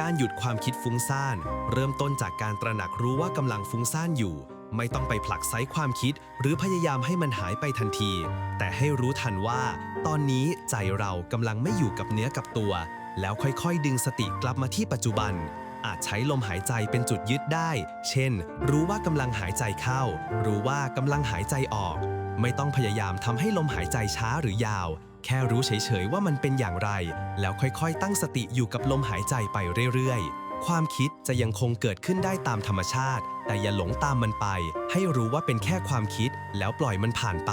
การหยุดความคิดฟุ้งซ่าน เริ่มต้นจากการตระหนักรู้ว่ากำลังฟุ้งซ่านอยู่ ไม่ต้องไปผลักไสความคิด หรือพยายามให้มันหายไปทันที แต่ให้รู้ทันว่า ตอนนี้ใจเรากำลังไม่อยู่กับเนื้อกับตัว แล้วค่อยๆ ดึงสติกลับมาที่ปัจจุบัน อาจใช้ลมหายใจเป็นจุดยึดได้ เช่น รู้ว่ากำลังหายใจเข้า รู้ว่ากำลังหายใจออก ไม่ต้องพยายามทำให้ลมหายใจช้าหรือยาวแค่รู้เฉยๆว่ามันเป็นอย่างไร แล้วค่อยๆ ตั้งสติอยู่กับลมหายใจไปเรื่อยๆ ความคิดจะยังคงเกิดขึ้นได้ตามธรรมชาติ แต่อย่าหลงตามมันไป ให้รู้ว่าเป็นแค่ความคิด แล้วปล่อยมันผ่านไป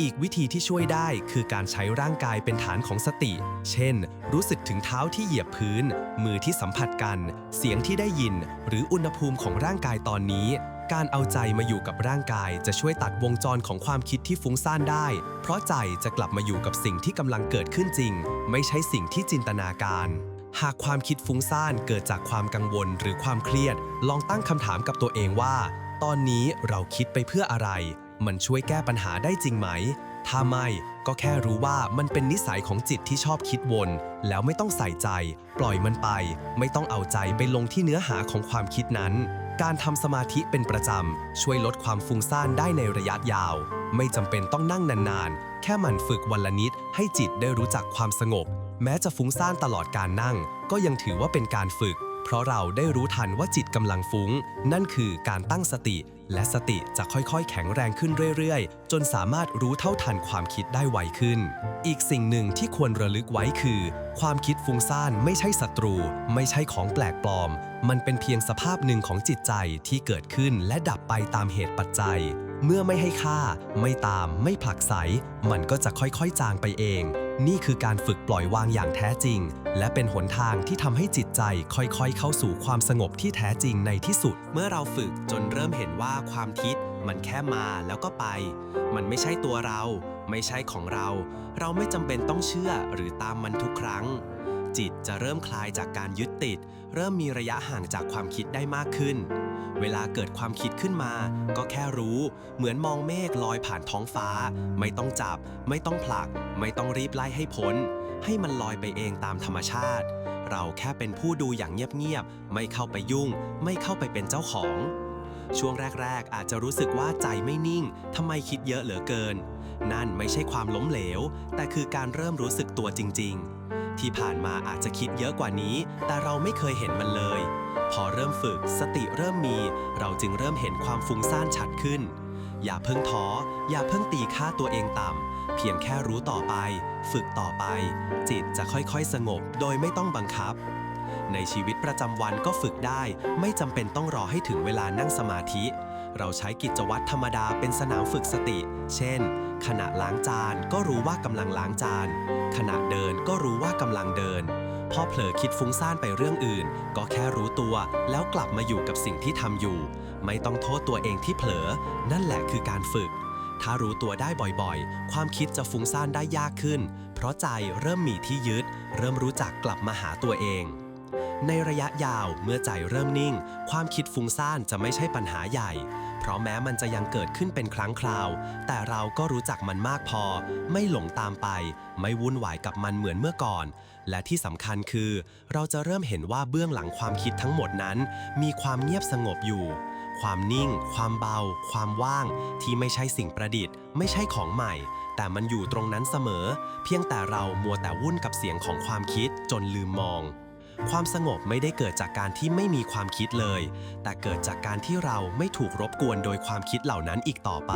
อีกวิธีที่ช่วยได้คือการใช้ร่างกายเป็นฐานของสติ เช่น รู้สึกถึงเท้าที่เหยียบพื้น มือที่สัมผัสกัน เสียงที่ได้ยิน หรืออุณหภูมิของร่างกายตอนนี้ การเอาใจมาอยู่กับร่างกายจะช่วยตัดวงจรของความคิดที่ฟุ้งซ่านได้ เพราะใจจะกลับมาอยู่กับสิ่งที่กำลังเกิดขึ้นจริง ไม่ใช่สิ่งที่จินตนาการ หากความคิดฟุ้งซ่านเกิดจากความกังวลหรือความเครียด ลองตั้งคำถามกับตัวเองว่า ตอนนี้เราคิดไปเพื่ออะไร มันช่วยแก้ปัญหาได้จริงไหม ถ้าไม่ก็แค่รู้ว่ามันเป็นนิสัยของจิตที่ชอบคิดวน แล้วไม่ต้องใส่ใจ ปล่อยมันไป ไม่ต้องเอาใจไปลงที่เนื้อหาของความคิดนั้น การทำสมาธิเป็นประจำ ช่วยลดความฟุ้งซ่านได้ในระยะยาว ไม่จำเป็นต้องนั่งนานๆ แค่หมั่นฝึกวันละนิด ให้จิตได้รู้จักความสงบ แม้จะฟุ้งซ่านตลอดการนั่ง ก็ยังถือว่าเป็นการฝึก เพราะเราได้รู้ทันว่าจิตกำลังฟุ้ง นั่นคือการตั้งสติ และสติจะค่อยๆ แข็งแรงขึ้นเรื่อยๆ จนสามารถรู้เท่าทันความคิดได้ไวขึ้น อีกสิ่งหนึ่งที่ควรระลึกไว้คือ ความคิดฟุ้งซ่านไม่ใช่ศัตรู ไม่ใช่ของแปลกปลอม มันเป็นเพียงสภาพหนึ่งของจิตใจที่เกิดขึ้นและดับไปตามเหตุปัจจัย เมื่อไม่ให้ค่า ไม่ตาม ไม่ผลักไสมันก็จะค่อยๆ จางไปเอง นี่คือการฝึกปล่อยวางอย่างแท้จริง และเป็นหนทางที่ทำให้จิตใจค่อยๆ เข้าสู่ความสงบที่แท้จริงในที่สุด เมื่อเราฝึกจนเริ่มเห็นว่าความคิดมันแค่มาแล้วก็ไป มันไม่ใช่ตัวเรา ไม่ใช่ของเรา เราไม่จำเป็นต้องเชื่อหรือตามมันทุกครั้ง จิตจะเริ่มคลายจากการยึดติด เริ่มมีระยะห่างจากความคิดได้มากขึ้น เวลาเกิดความคิดขึ้นมา ก็แค่รู้ เหมือนมองเมฆลอยผ่านท้องฟ้า ไม่ต้องจับ ไม่ต้องผลัก ไม่ต้องรีบไล่ให้พ้น ให้มันลอยไปเองตามธรรมชาติ เราแค่เป็นผู้ดูอย่างเงียบๆ ไม่เข้าไปยุ่ง ไม่เข้าไปเป็นเจ้าของ ช่วงแรกๆ อาจจะรู้สึกว่าใจไม่นิ่งทำไมคิดเยอะเหลือเกิน นั่นไม่ใช่ความล้มเหลว แต่คือการเริ่มรู้สึกตัวจริง ๆ ที่ผ่านมาอาจจะคิดเยอะกว่านี้ แต่เราไม่เคยเห็นมันเลย พอเริ่มฝึกสติเริ่มมี เราจึงเริ่มเห็นความฟุ้งซ่านชัดขึ้น อย่าเพิ่งท้อ อย่าเพิ่งตีค่าตัวเองต่ำ เพียงแค่รู้ต่อไป ฝึกต่อไป จิตจะค่อยๆ สงบโดยไม่ต้องบังคับ ในชีวิตประจำวันก็ฝึกได้ ไม่จำเป็นต้องรอให้ถึงเวลานั่งสมาธิ เราใช้กิจวัตรธรรมดาเป็นสนามฝึกสติ เช่น ขณะล้างจานก็รู้ว่ากำลังล้างจาน ขณะเดินก็รู้ว่ากำลังเดิน พอเผลอคิดฟุ้งซ่านไปเรื่องอื่น ก็แค่รู้ตัวแล้วกลับมาอยู่กับสิ่งที่ทำอยู่ ไม่ต้องโทษตัวเองที่เผลอ นั่นแหละคือการฝึก ถ้ารู้ตัวได้บ่อยๆ ความคิดจะฟุ้งซ่านได้ยากขึ้น เพราะใจเริ่มมีที่ยึด เริ่มรู้จักกลับมาหาตัวเอง ในระยะยาวเมื่อใจเริ่มนิ่ง ความคิดฟุ้งซ่านจะไม่ใช่ปัญหาใหญ่ เพราะแม้มันจะยังเกิดขึ้นเป็นครั้งคราว แต่เราก็รู้จักมันมากพอ ไม่หลงตามไป ไม่วุ่นวายกับมันเหมือนเมื่อก่อน และที่สำคัญคือ เราจะเริ่มเห็นว่าเบื้องหลังความคิดทั้งหมดนั้น มีความเงียบสงบอยู่ ความนิ่ง ความเบา ความว่าง ที่ไม่ใช่สิ่งประดิษฐ์ ไม่ใช่ของใหม่ แต่มันอยู่ตรงนั้นเสมอ เพียงแต่เรามัวแต่วุ่นกับเสียงของความคิดจนลืมมอง ความสงบไม่ได้เกิดจากการที่ไม่มีความคิดเลย แต่เกิดจากการที่เราไม่ถูกรบกวนโดยความคิดเหล่านั้นอีกต่อไป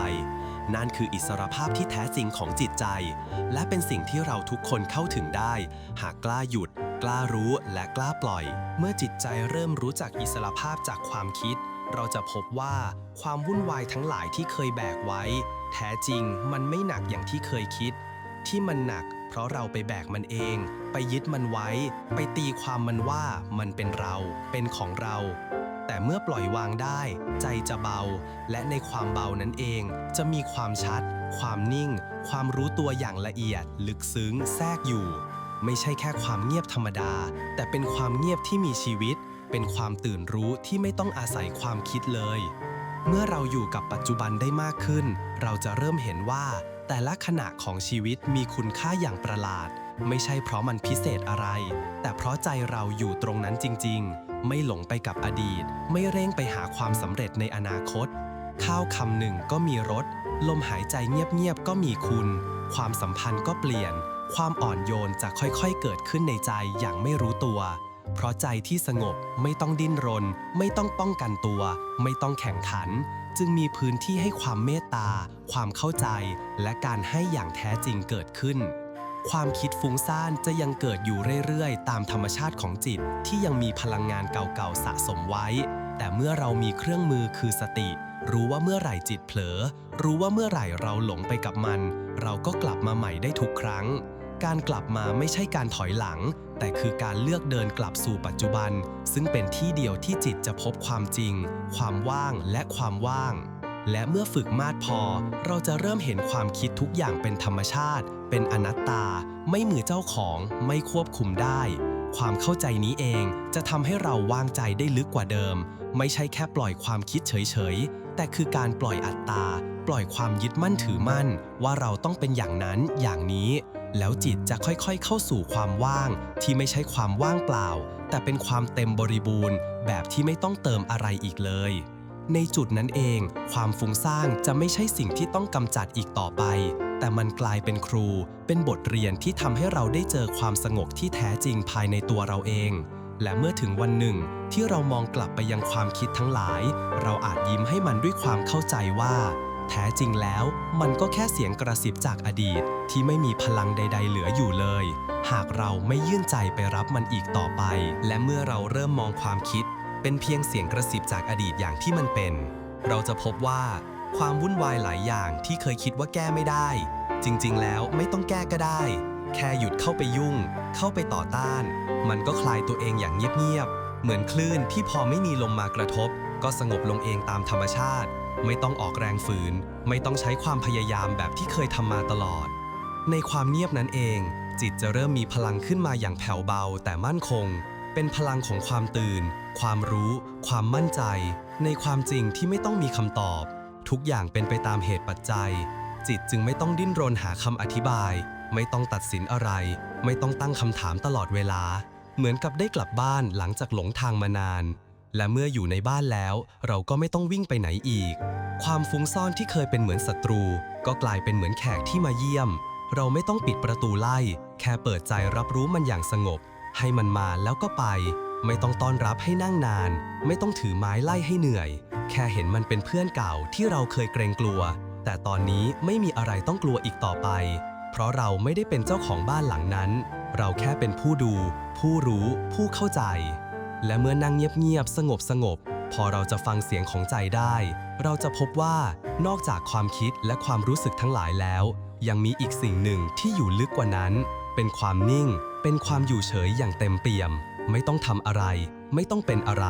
นั่นคืออิสรภาพที่แท้จริงของจิตใจ และเป็นสิ่งที่เราทุกคนเข้าถึงได้ หากกล้าหยุด กล้ารู้และกล้าปล่อย เมื่อจิตใจเริ่มรู้จักอิสรภาพจากความคิด เราจะพบว่าความวุ่นวายทั้งหลายที่เคยแบกไว้ แท้จริงมันไม่หนักอย่างที่เคยคิด ที่มันหนัก เพราะเราไปแบกมันเอง ไปยึดมันไว้ ไปตีความมันว่ามันเป็นเรา เป็นของเรา แต่เมื่อปล่อยวางได้ ใจจะเบา และในความเบานั้นเอง จะมีความชัด ความนิ่ง ความรู้ตัวอย่างละเอียด ลึกซึ้ง แทรกอยู่ ไม่ใช่แค่ความเงียบธรรมดา แต่เป็นความเงียบที่มีชีวิต เป็นความตื่นรู้ที่ไม่ต้องอาศัยความคิดเลย เมื่อเราอยู่กับปัจจุบันได้มากขึ้น เราจะเริ่มเห็นว่า แต่ละขณะของชีวิตมีคุณค่าอย่างประหลาด ไม่ใช่เพราะมันพิเศษอะไร แต่เพราะใจเราอยู่ตรงนั้นจริง ๆ ไม่หลงไปกับอดีต ไม่เร่งไปหาความสำเร็จในอนาคต ข้าวคำหนึ่งก็มีรสลมหายใจเงียบๆก็มีคุณ ความสัมพันธ์ก็เปลี่ยน ความอ่อนโยนจะค่อยๆเกิดขึ้นในใจอย่างไม่รู้ตัว เพราะใจที่สงบไม่ต้องดิ้นรน ไม่ต้องป้องกันตัว ไม่ต้องแข่งขัน จึงมีพื้นที่ให้ความเมตตา ความเข้าใจ และการให้อย่างแท้จริงเกิดขึ้น ความคิดฟุ้งซ่านจะยังเกิดอยู่เรื่อยๆ ตามธรรมชาติของจิตที่ยังมีพลังงานเก่าๆสะสมไว้ แต่เมื่อเรามีเครื่องมือคือสติ รู้ว่าเมื่อไหร่จิตเผลอ รู้ว่าเมื่อไหร่เราหลงไปกับมัน เราก็กลับมาใหม่ได้ทุกครั้ง การกลับมาไม่ใช่การถอยหลัง แต่คือการเลือกเดินกลับสู่ปัจจุบัน ซึ่งเป็นที่เดียวที่จิตจะพบความจริง ความว่างและความว่าง และเมื่อฝึกมากพอ เราจะเริ่มเห็นความคิดทุกอย่างเป็นธรรมชาติ เป็นอนัตตา ไม่มือเจ้าของ ไม่ควบคุมได้ ความเข้าใจนี้เองจะทำให้เราวางใจได้ลึกกว่าเดิม ไม่ใช่แค่ปล่อยความคิดเฉยๆ แต่คือการปล่อยอัตตา ปล่อยความยึดมั่นถือมั่น ว่าเราต้องเป็นอย่างนั้นอย่างนี้ แล้วจิตจะค่อยๆ เข้าสู่ความว่าง ที่ไม่ใช่ความว่างเปล่า แต่เป็นความเต็มบริบูรณ์ แบบที่ไม่ต้องเติมอะไรอีกเลย ในจุดนั้นเอง ความฟุ้งซ่านจะไม่ใช่สิ่งที่ต้องกำจัดอีกต่อไป แต่มันกลายเป็นครูเป็นบทเรียนที่ทำให้เราได้เจอความสงบที่แท้จริงภายในตัวเราเอง และเมื่อถึงวันหนึ่ง ที่เรามองกลับไปยังความคิดทั้งหลาย เราอาจยิ้มให้มันด้วยความเข้าใจว่า แท้จริงแล้วมันก็แค่เสียงกระซิบจากอดีต ที่ไม่มีพลังใด ๆ เหลืออยู่เลย หากเราไม่ยื่นใจไปรับมันอีกต่อไป และเมื่อเราเริ่มมองความคิด เป็นเพียงเสียงกระซิบจากอดีตอย่างที่มันเป็น เราจะพบว่า ความวุ่นวายหลายอย่างที่เคยคิดว่าแก้ไม่ได้ จริงๆ แล้วไม่ต้องแก้ก็ได้ แค่หยุดเข้าไปยุ่ง เข้าไปต่อต้าน มันก็คลายตัวเองอย่างเงียบๆ เหมือนคลื่นที่พอไม่มีลมมากระทบ ก็สงบลงเองตามธรรมชาติ ไม่ต้องออกแรงฝืน ไม่ต้องใช้ความพยายามแบบที่เคยทำมาตลอด ในความเงียบนั้นเอง จิตจะเริ่มมีพลังขึ้นมาอย่างแผ่วเบาแต่มั่นคง เป็นพลังของความตื่น ความรู้ ความมั่นใจ ในความจริงที่ไม่ต้องมีคำตอบ ทุกอย่างเป็นไปตามเหตุปัจจัย จิตจึงไม่ต้องดิ้นรนหาคำอธิบาย ไม่ต้องตัดสินอะไร ไม่ต้องตั้งคำถามตลอดเวลา เหมือนกับได้กลับบ้านหลังจากหลงทางมานาน และเมื่ออยู่ในบ้านแล้ว เราก็ไม่ต้องวิ่งไปไหนอีก ความฟุ้งซ่อนที่เคยเป็นเหมือนศัตรู ก็กลายเป็นเหมือนแขกที่มาเยี่ยม เราไม่ต้องปิดประตูไล่ แค่เปิดใจรับรู้มันอย่างสงบ ให้มันมาแล้วก็ไป ไม่ต้องต้อนรับให้นั่งนาน ไม่ต้องถือไม้ไล่ให้เหนื่อย แค่เห็นมันเป็นเพื่อนเก่าที่เราเคยเกรงกลัว แต่ตอนนี้ไม่มีอะไรต้องกลัวอีกต่อไป เพราะเราไม่ได้เป็นเจ้าของบ้านหลังนั้น เราแค่เป็นผู้ดู ผู้รู้ ผู้เข้าใจ และเมื่อนั่งเงียบๆสงบสงบๆพอเราจะฟังเสียงของใจได้ เราจะพบว่านอกจากความคิดและความรู้สึกทั้งหลายแล้ว ยังมีอีกสิ่งหนึ่งที่อยู่ลึกกว่านั้น เป็นความนิ่ง เป็นความอยู่เฉยอย่างเต็มเปี่ยม ไม่ต้องทำอะไร ไม่ต้องเป็นอะไร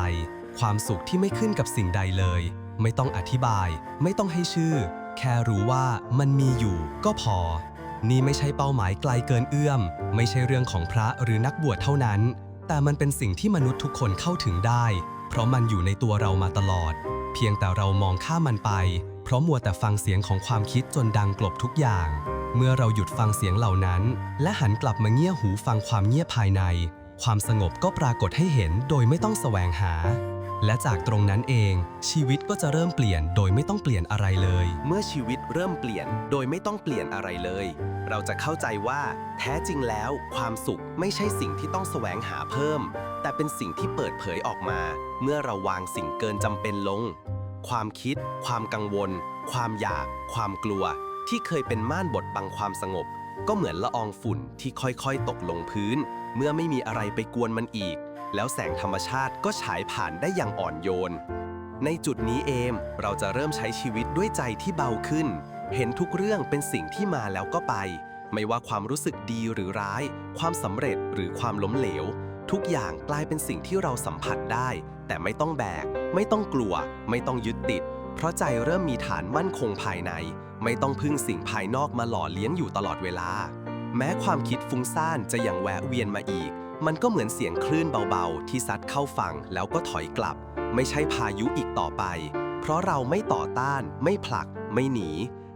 ความสุขที่ไม่ขึ้นกับสิ่งใดเลย ไม่ต้องอธิบาย ไม่ต้องให้ชื่อ แค่รู้ว่ามันมีอยู่ก็พอ นี่ไม่ใช่เป้าหมายไกลเกินเอื้อม ไม่ใช่เรื่องของพระหรือนักบวชเท่านั้น แต่มันเป็นสิ่งที่มนุษย์ทุกคนเข้าถึงได้ เพราะมันอยู่ในตัวเรามาตลอด เพียงแต่เรามองข้ามมันไป เพราะมัวแต่ฟังเสียงของความคิดจนดังกลบทุกอย่าง เมื่อเราหยุดฟังเสียงเหล่านั้น และหันกลับมาเงี่ยหูฟังความเงียบภายในความสงบก็ปรากฏให้เห็นโดยไม่ต้องแสวงหา และจากตรงนั้นเอง ชีวิตก็จะเริ่มเปลี่ยนโดยไม่ต้องเปลี่ยนอะไรเลย เมื่อชีวิตเริ่มเปลี่ยนโดยไม่ต้องเปลี่ยนอะไรเลย เราจะเข้าใจว่า แท้จริงแล้ว ความสุขไม่ใช่สิ่งที่ต้องแสวงหาเพิ่ม แต่เป็นสิ่งที่เปิดเผยออกมา เมื่อเราวางสิ่งเกินจำเป็นลง ความคิด ความกังวล ความอยาก ความกลัว ที่เคยเป็นม่านบดบังความสงบ ก็เหมือนละอองฝุ่นที่ค่อยๆ ตกลงพื้น เมื่อไม่มีอะไรไปกวนมันอีก แล้วแสงธรรมชาติก็ฉายผ่านได้อย่างอ่อนโยน ในจุดนี้เองเราจะเริ่มใช้ชีวิตด้วยใจที่เบาขึ้น เห็นทุกเรื่องเป็นสิ่งที่มาแล้วก็ไป ไม่ว่าความรู้สึกดีหรือร้าย ความสำเร็จหรือความล้มเหลว ทุกอย่างกลายเป็นสิ่งที่เราสัมผัสได้ แต่ไม่ต้องแบก ไม่ต้องกลัว ไม่ต้องยึดติด เพราะใจเริ่มมีฐานมั่นคงภายใน ไม่ต้องพึ่งสิ่งภายนอกมาหล่อเลี้ยงอยู่ตลอดเวลา แม้ความคิดฟุ้งซ่านจะยังแวะเวียนมาอีก มันก็เหมือนเสียงคลื่นเบาๆ ที่ซัดเข้าฝั่งแล้วก็ถอยกลับ ไม่ใช่พายุอีกต่อไป เพราะเราไม่ต่อต้าน ไม่ผลัก ไม่หนี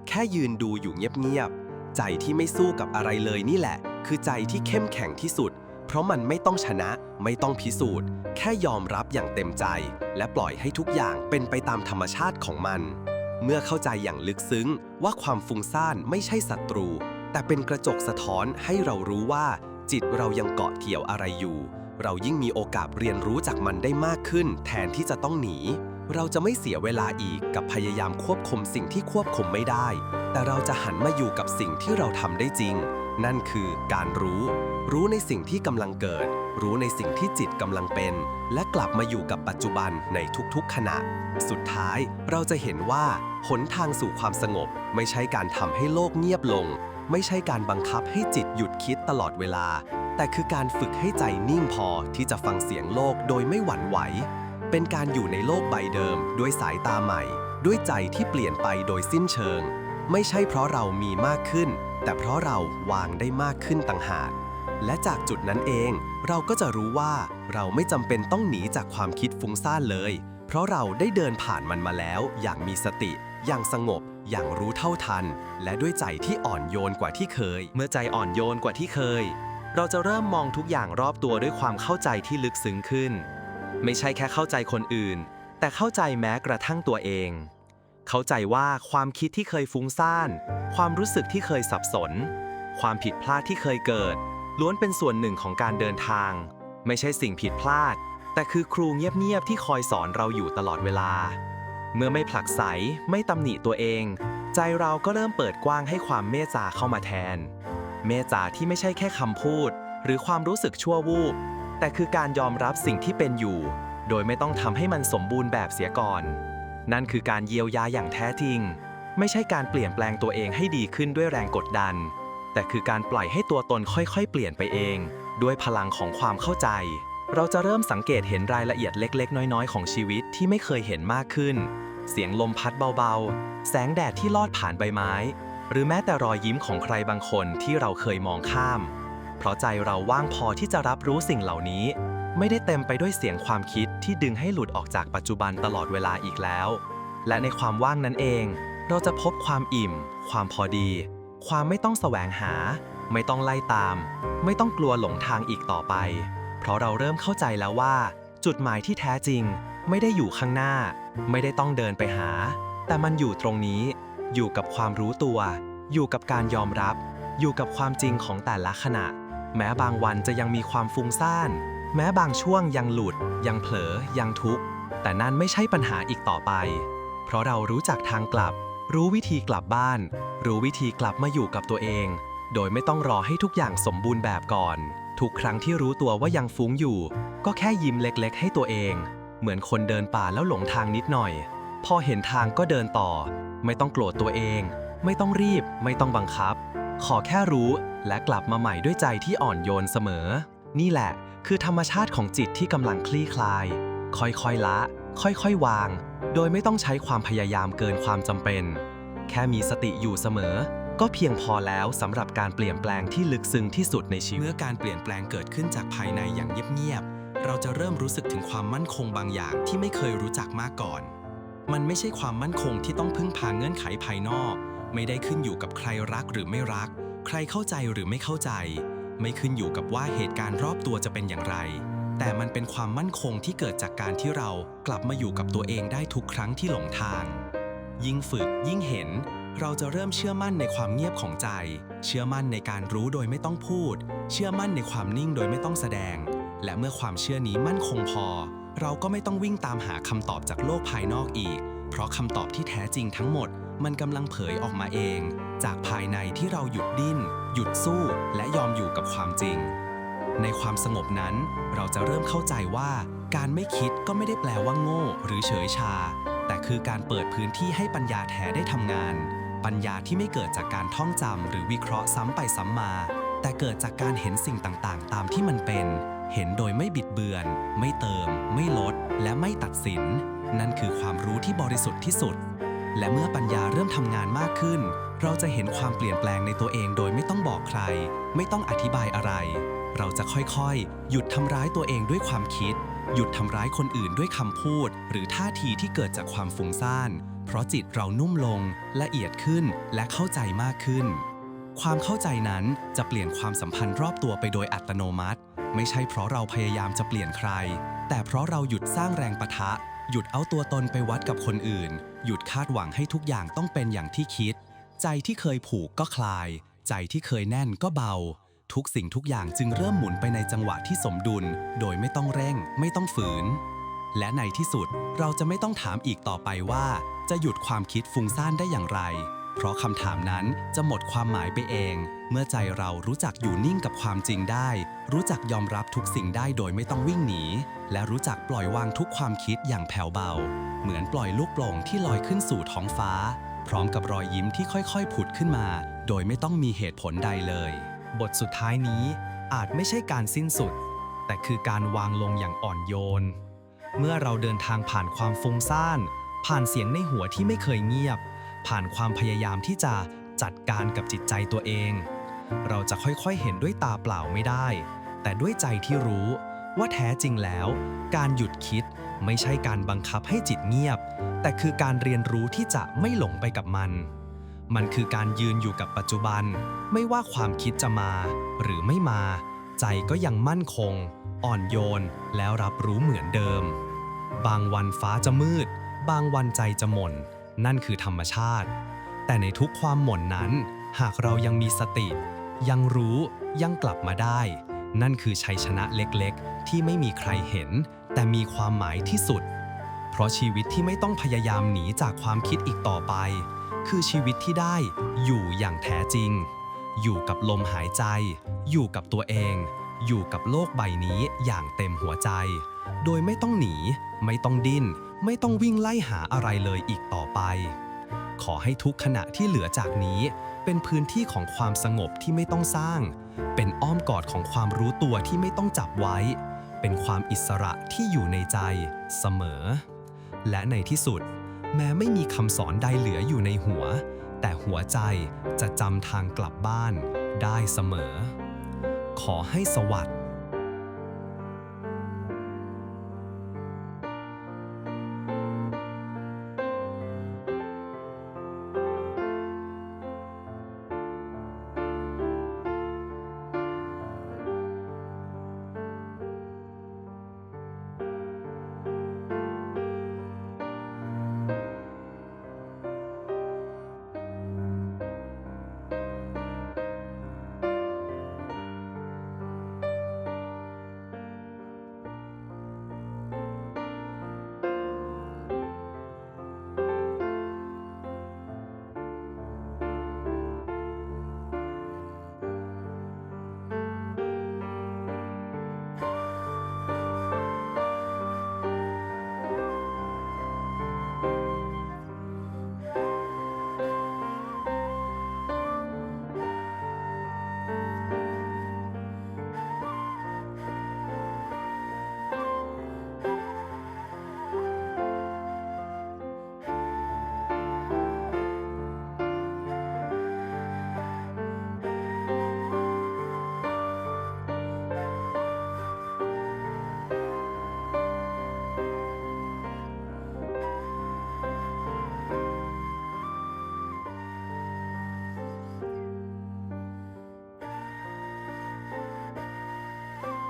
แค่ยืนดูอยู่เงียบๆ ใจที่ไม่สู้กับอะไรเลยนี่แหละ คือใจที่เข้มแข็งที่สุด เพราะมันไม่ต้องชนะ ไม่ต้องพิสูจน์ แค่ยอมรับอย่างเต็มใจ และปล่อยให้ทุกอย่างเป็นไปตามธรรมชาติของมัน เมื่อเข้าใจอย่างลึกซึ้งว่าความฟุ้งซ่านไม่ใช่ศัตรู แต่เป็นกระจกสะท้อนให้เรารู้ว่า จิตเรายังเกาะเกี่ยวอะไรอยู่ เรายิ่งมีโอกาสเรียนรู้จากมันได้มากขึ้น แทนที่จะต้องหนี เราจะไม่เสียเวลาอีกกับพยายามควบคุมสิ่งที่ควบคุมไม่ได้ แต่เราจะหันมาอยู่กับสิ่งที่เราทำได้จริง นั่นคือการรู้ รู้ในสิ่งที่กำลังเกิด รู้ในสิ่งที่จิตกำลังเป็น และกลับมาอยู่กับปัจจุบันในทุกๆขณะ สุดท้ายเราจะเห็นว่าหนทางสู่ความสงบไม่ใช่การทำให้โลกเงียบลง ไม่ใช่การบังคับให้จิตหยุดคิดตลอดเวลา แต่คือการฝึกให้ใจนิ่งพอที่จะฟังเสียงโลกโดยไม่หวั่นไหว เป็นการอยู่ในโลกใบเดิม ด้วยสายตาใหม่ ด้วยใจที่เปลี่ยนไปโดยสิ้นเชิง ไม่ใช่เพราะเรามีมากขึ้น แต่เพราะเราวางได้มากขึ้นต่างหาก และจากจุดนั้นเอง เราก็จะรู้ว่าเราไม่จำเป็นต้องหนีจากความคิดฟุ้งซ่านเลย เพราะเราได้เดินผ่านมันมาแล้วอย่างมีสติ อย่างสงบ อย่างรู้เท่าทัน และด้วยใจที่อ่อนโยนกว่าที่เคย เมื่อใจอ่อนโยนกว่าที่เคย เราจะเริ่มมองทุกอย่างรอบตัวด้วยความเข้าใจที่ลึกซึ้งขึ้น ไม่ใช่แค่เข้าใจคนอื่น แต่เข้าใจแม้กระทั่งตัวเอง เข้าใจว่าความคิดที่เคยฟุ้งซ่าน ความรู้สึกที่เคยสับสน ความผิดพลาดที่เคยเกิด ล้วนเป็นส่วนหนึ่งของการเดินทาง ไม่ใช่สิ่งผิดพลาด แต่คือครูเงียบๆที่คอยสอนเราอยู่ตลอดเวลา เมื่อไม่ผลักไสไม่ตำหนิตัวเอง ใจเราก็เริ่มเปิดกว้างให้ความเมตตาเข้ามาแทน เมตตาที่ไม่ใช่แค่คำพูด หรือความรู้สึกชั่ววูบแต่คือการยอมรับสิ่งที่เป็นอยู่ โดยไม่ต้องทำให้มันสมบูรณ์แบบเสียก่อน นั่นคือการเยียวยาอย่างแท้จริง ไม่ใช่การเปลี่ยนแปลงตัวเองให้ดีขึ้นด้วยแรงกดดัน แต่คือการปล่อยให้ตัวตนค่อยๆ เปลี่ยนไปเอง ด้วยพลังของความเข้าใจ เราจะเริ่มสังเกตเห็นรายละเอียดเล็กๆ น้อยๆ ของชีวิตที่ไม่เคยเห็นมากขึ้น เสียงลมพัดเบาๆ แสงแดดที่ลอดผ่านใบไม้ หรือแม้แต่รอยยิ้มของใครบางคนที่เราเคยมองข้าม เพราะใจเราว่างพอที่จะรับรู้สิ่งเหล่านี้ ไม่ได้เต็มไปด้วยเสียงความคิดที่ดึงให้หลุดออกจากปัจจุบันตลอดเวลาอีกแล้ว และในความว่างนั้นเอง เราจะพบความอิ่ม ความพอดี ความไม่ต้องแสวงหา ไม่ต้องไล่ตาม ไม่ต้องกลัวหลงทางอีกต่อไป เพราะเราเริ่มเข้าใจแล้วว่า จุดหมายที่แท้จริง ไม่ได้อยู่ข้างหน้า ไม่ได้ต้องเดินไปหา แต่มันอยู่ตรงนี้ อยู่กับความรู้ตัว อยู่กับการยอมรับ อยู่กับความจริงของแต่ละขณะ แม้บางวันจะยังมีความฟุ้งซ่าน แม้บางช่วงยังหลุด ยังเผลอ ยังทุกข์ แต่นั่นไม่ใช่ปัญหาอีกต่อไป เพราะเรารู้จักทางกลับ รู้วิธีกลับบ้าน รู้วิธีกลับมาอยู่กับตัวเอง โดยไม่ต้องรอให้ทุกอย่างสมบูรณ์แบบก่อน ทุกครั้งที่รู้ตัวว่ายังฟุ้งอยู่ ก็แค่ยิ้มเล็กๆ ให้ตัวเอง เหมือนคนเดินป่าแล้วหลงทางนิดหน่อย พอเห็นทางก็เดินต่อ ไม่ต้องโกรธตัวเอง ไม่ต้องรีบ ไม่ต้องบังคับ ขอแค่รู้และกลับมาใหม่ด้วยใจที่อ่อนโยนเสมอ นี่แหละ คือธรรมชาติของจิตที่กำลังคลี่คลาย ค่อยๆละ ค่อยๆวาง โดยไม่ต้องใช้ความพยายามเกินความจำเป็น แค่มีสติอยู่เสมอ ก็เพียงพอแล้วสำหรับการเปลี่ยนแปลงที่ลึกซึ้งที่สุดในชีวิต เมื่อการเปลี่ยนแปลงเกิดขึ้นจากภายในอย่างเงียบๆ เราจะเริ่มรู้สึกถึงความมั่นคงบางอย่างที่ไม่เคยรู้จักมาก่อน มันไม่ใช่ความมั่นคงที่ต้องพึ่งพาเงื่อนไขภายนอก ไม่ได้ขึ้นอยู่กับใครรักหรือไม่รัก ใครเข้าใจหรือไม่เข้าใจ ไม่ขึ้นอยู่กับว่าเหตุการณ์รอบตัวจะเป็นอย่างไร แต่มันเป็นความมั่นคงที่เกิดจากการที่เรากลับมาอยู่กับตัวเองได้ทุกครั้งที่หลงทาง ยิ่งฝึกยิ่งเห็น เราจะเริ่มเชื่อมั่นในความเงียบของใจ เชื่อมั่นในการรู้โดยไม่ต้องพูด เชื่อมั่นในความนิ่งโดยไม่ต้องแสดง และเมื่อความเชื่อนี้มั่นคงพอ เราก็ไม่ต้องวิ่งตามหาคำตอบจากโลกภายนอกอีก เพราะคำตอบที่แท้จริงทั้งหมด มันกำลังเผยออกมาเอง จากภายในที่เราหยุดดิ้น หยุดสู้ และยอมอยู่กับความจริง ในความสงบนั้น เราจะเริ่มเข้าใจว่า การไม่คิดก็ไม่ได้แปลว่าโง่ หรือเฉยชา แต่คือการเปิดพื้นที่ให้ปัญญาแท้ได้ทำงาน ปัญญาที่ไม่เกิดจากการท่องจำหรือวิเคราะห์ซ้ำไปซ้ำมา แต่เกิดจากการเห็นสิ่งต่างๆ ตามที่มันเป็น เห็นโดยไม่บิดเบือน ไม่เติม ไม่ลด และไม่ตัดสิน นั่นคือความรู้ที่บริสุทธิ์ที่สุด และเมื่อปัญญาเริ่มทำงานมากขึ้น เราจะเห็นความเปลี่ยนแปลงในตัวเองโดยไม่ต้องบอกใคร ไม่ต้องอธิบายอะไร เราจะค่อยๆ หยุดทำร้ายตัวเองด้วยความคิด หยุดทำร้ายคนอื่นด้วยคำพูด หรือท่าทีที่เกิดจากความฟุ้งซ่าน เพราะจิตเรานุ่มลง ละเอียดขึ้นและเข้าใจมากขึ้น ความเข้าใจนั้นจะเปลี่ยนความสัมพันธ์รอบตัวไปโดยอัตโนมัติ ไม่ใช่เพราะเราพยายามจะเปลี่ยนใคร แต่เพราะเราหยุดสร้างแรงปะทะ หยุดเอาตัวตนไปวัดกับคนอื่น หยุดคาดหวังให้ทุกอย่างต้องเป็นอย่างที่คิด ใจที่เคยผูกก็คลาย ใจที่เคยแน่นก็เบาทุกสิ่งทุกอย่างจึงเริ่มหมุนไปในจังหวะที่สมดุล โดยไม่ต้องเร่ง ไม่ต้องฝืน และในที่สุดเราจะไม่ต้องถามอีกต่อไปว่า จะหยุดความคิดฟุ้งซ่านได้อย่างไร เพราะคำถามนั้นจะหมดความหมายไปเอง เมื่อใจเรารู้จักอยู่นิ่งกับความจริงได้ รู้จักยอมรับทุกสิ่งได้โดยไม่ต้องวิ่งหนี และรู้จักปล่อยวางทุกความคิดอย่างแผ่วเบา เหมือนปล่อยลูกโป่งที่ลอยขึ้นสู่ท้องฟ้า พร้อมกับรอยยิ้มที่ค่อยๆ ผุดขึ้นมา โดยไม่ต้องมีเหตุผลใดเลย บทสุดท้ายนี้อาจไม่ใช่การสิ้นสุด แต่คือการวางลงอย่างอ่อนโยน เมื่อเราเดินทางผ่านความฟุ้งซ่าน ผ่านเสียงในหัวที่ไม่เคยเงียบ ผ่านความพยายามที่จะจัดการกับจิตใจตัวเอง เราจะค่อยๆเห็นด้วยตาเปล่าไม่ได้ แต่ด้วยใจที่รู้ว่าแท้จริงแล้ว การหยุดคิดไม่ใช่การบังคับให้จิตเงียบ แต่คือการเรียนรู้ที่จะไม่หลงไปกับมัน มันคือการยืนอยู่กับปัจจุบัน ไม่ว่าความคิดจะมา หรือไม่มา ใจก็ยังมั่นคง อ่อนโยน แล้วรับรู้เหมือนเดิม บางวันฟ้าจะมืด บางวันใจจะหม่น นั่นคือธรรมชาติ แต่ในทุกความหม่นนั้น หากเรายังมีสติ ยังรู้ยังกลับมาได้ นั่นคือชัยชนะเล็กๆ ที่ไม่มีใครเห็น แต่มีความหมายที่สุด เพราะชีวิตที่ไม่ต้องพยายามหนีจากความคิดอีกต่อไป คือชีวิตที่ได้อยู่อย่างแท้จริง อยู่กับลมหายใจ อยู่กับตัวเอง อยู่กับโลกใบนี้อย่างเต็มหัวใจ โดยไม่ต้องหนี ไม่ต้องดิ้น ไม่ต้องวิ่งไล่หาอะไรเลยอีกต่อไป ขอให้ทุกขณะที่เหลือจากนี้ เป็นพื้นที่ของความสงบที่ไม่ต้องสร้าง เป็นอ้อมกอดของความรู้ตัวที่ไม่ต้องจับไว้ เป็นความอิสระที่อยู่ในใจ เสมอ และในที่สุด แม้ไม่มีคำสอนใดเหลืออยู่ในหัว แต่หัวใจจะจำทางกลับบ้านได้เสมอ ขอให้สวัสดิ์